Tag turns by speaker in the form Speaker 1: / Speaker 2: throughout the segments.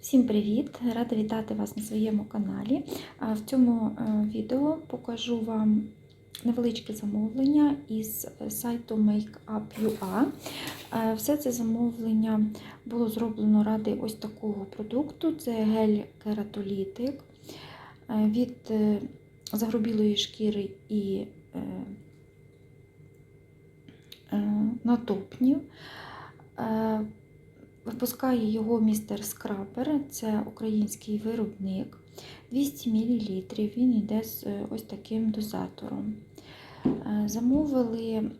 Speaker 1: Всім привіт! Рада вітати вас на своєму каналі. В цьому е, відео покажу вам невеличке замовлення із сайту Makeup.ua. Е, Все це замовлення було зроблено ради ось такого продукту. Це гель-кератолітик е, від е, загрубілої шкіри і е, е, натопнів. Випускає його містер Скрапер, це український виробник. 200 мл. Він йде з е, ось таким дозатором. Е, Замовили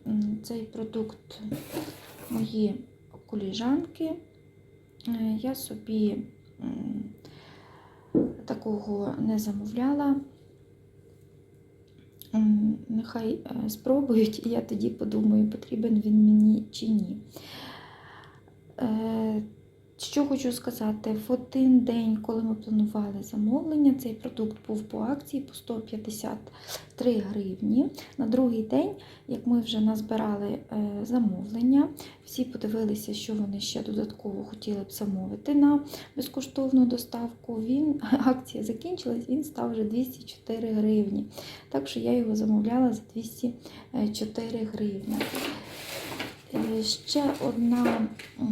Speaker 1: цей продукт мої коліжанки. Е, Я собі такого не замовляла. Нехай спробують, і я тоді подумаю, потрібен він мені чи ні. Е, Що хочу сказати, в один день, коли ми планували замовлення, цей продукт був по акції по 153 гривні. На другий день, як ми вже назбирали е, замовлення, всі подивилися, що вони ще додатково хотіли б замовити на безкоштовну доставку. Він, акція закінчилась, він став вже 204 гривні. Так що я його замовляла за 204 гривні. Е, Ще одна е,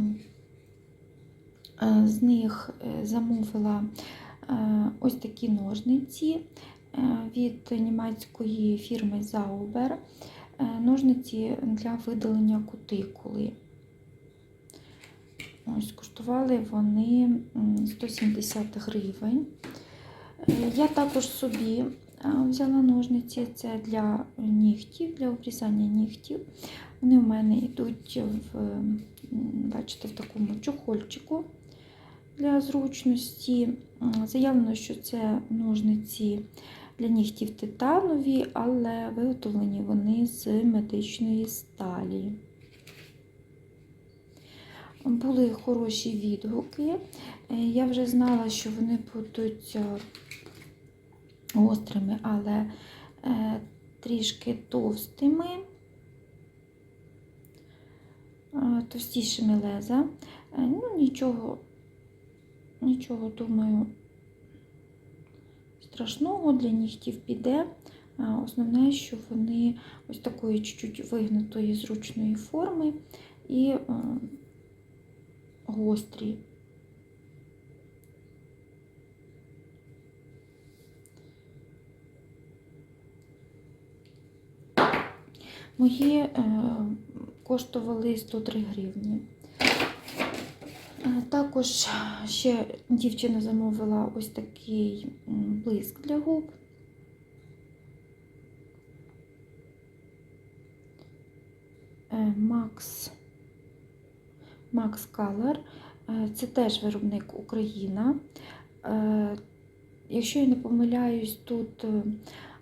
Speaker 1: з них е, замовила е, ось такі ножниці е, від німецької фірми. Е, Ножниці для видалення кутикули. Ось, коштували вони 170 гривень. Е, Я також собі е, взяла ножниці, це для нігтів, для обрізання нігтів. Вони в мене йдуть в, бачите, в такому чохольчику для зручності. Заявлено, що це ножниці для нігтів титанові, але виготовлені вони з медичної сталі. Були хороші відгуки. Е, Я вже знала, що вони будуть е, гострими, але е, трішки товстими, товстішими леза. Ну, нічого, нічого, думаю, страшного для нігтів піде. Основне, що вони ось такої чуть-чуть вигнутої зручної форми і е, гострі. Мої е, коштували 103 гривні. Е, Також ще дівчина замовила ось такий блиск для губ. Е, Max, Max Color. Е, Це теж виробник Україна. Е, Якщо я не помиляюсь, тут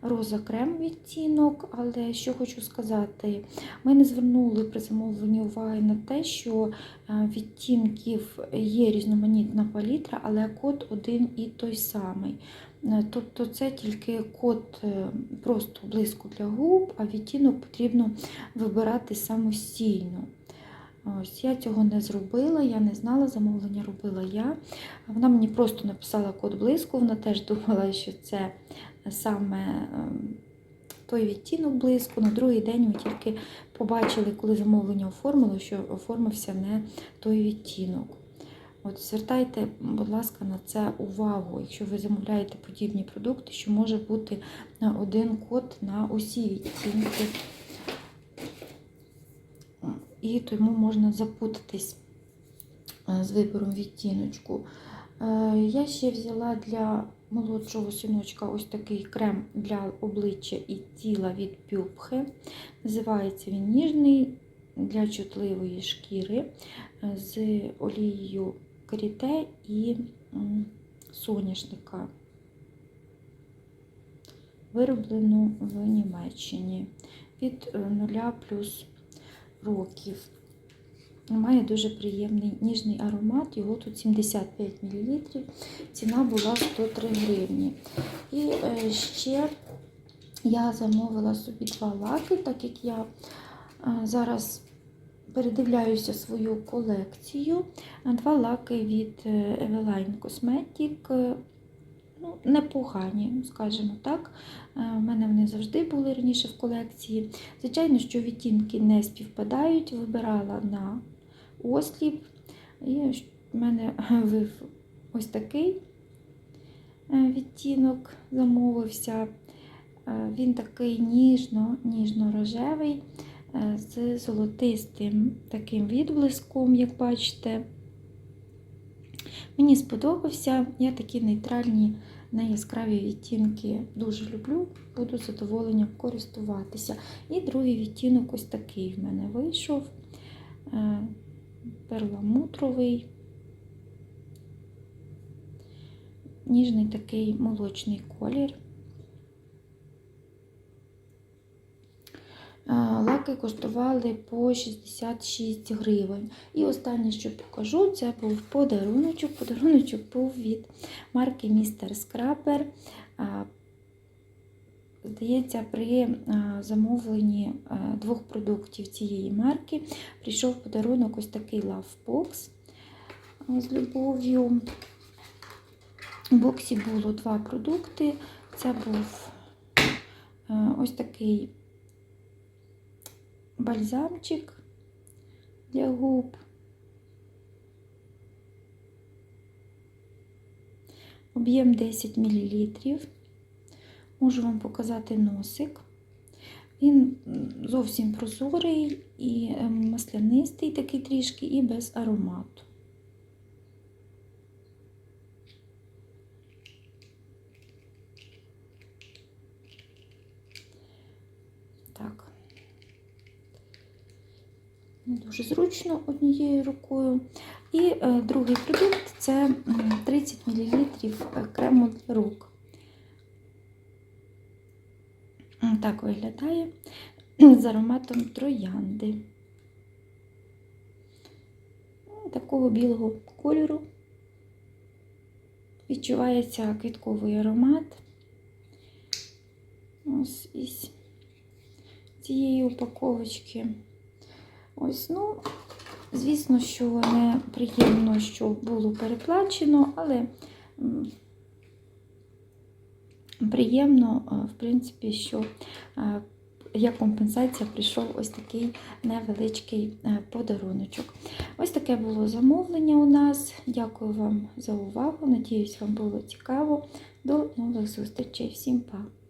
Speaker 1: е, роза крем відтінок, але що хочу сказати, ми не звернули при замовленні уваги на те, що е, відтінків є різноманітна палітра, але код один і той самий. Е, Тобто це тільки код е, просто блиску для губ, а відтінок потрібно вибирати самостійно. Ось Я цього не зробила, я не знала, замовлення робила я. Вона мені просто написала код блиску, вона теж думала, що це саме ем, той відтінок блиску. На другий день ми тільки побачили, коли замовлення оформило, що оформився не той відтінок. От Звертайте, будь ласка, на це увагу, якщо ви замовляєте подібні продукти, що може бути один код на усі відтінки. І тому можна запутатись е, з вибором відтіночку. Е, Я ще взяла для молодшого синочка ось такий крем для обличчя і тіла від Пюбхе. Називається він ніжний для чутливої шкіри е, з олією каріте і соняшника. Вироблено в Німеччині від 0 плюс років. Має дуже приємний ніжний аромат, його тут 75 мл, ціна була 103 гривні. І е, ще я замовила собі два лаки, так як я е, зараз передивляюся свою колекцію. Два лаки від е, Eveline Cosmetic. Е, Ну, непогані, скажімо так. Е, У мене вони завжди були раніше в колекції. Звичайно, що відтінки не співпадають, вибирала на осліп. І в мене вив ось такий е, відтінок замовився. Е, Він такий ніжно, ніжно-рожевий, е, з золотистим таким відблиском, як бачите. Мені сподобався, я такі нейтральні, неяскраві відтінки дуже люблю, буду з задоволенням користуватися. І другий відтінок ось такий в мене вийшов. е, Перламутровий, ніжний такий молочний колір. Е, коштували по 66 гривень. І останнє, що покажу, це був подаруночок. Подаруночок був від марки Містер Скрапер. Здається, при замовленні двох продуктів цієї марки прийшов подарунок ось такий лавбокс з любов'ю. У боксі було два продукти. Це був ось такий бальзамчик для губ. Об'єм 10 мл. Можу вам показати носик. Він зовсім прозорий і е, маслянистий, такий трішки, і без аромату. Так. Не дуже зручно однією рукою. І е, другий продукт це 30 мл крему для рук. Так виглядає з ароматом троянди. Такого білого кольору. Відчувається квітковий аромат. Ось із цієї упаковочки. Ось, ну, звісно, що не приємно, що було переплачено, але приємно, е, в принципі, що е, як компенсація прийшов ось такий невеличкий е, подаруночок. Ось таке було замовлення у нас. Дякую вам за увагу. Надіюсь, вам було цікаво. До нових зустрічей. Всім па!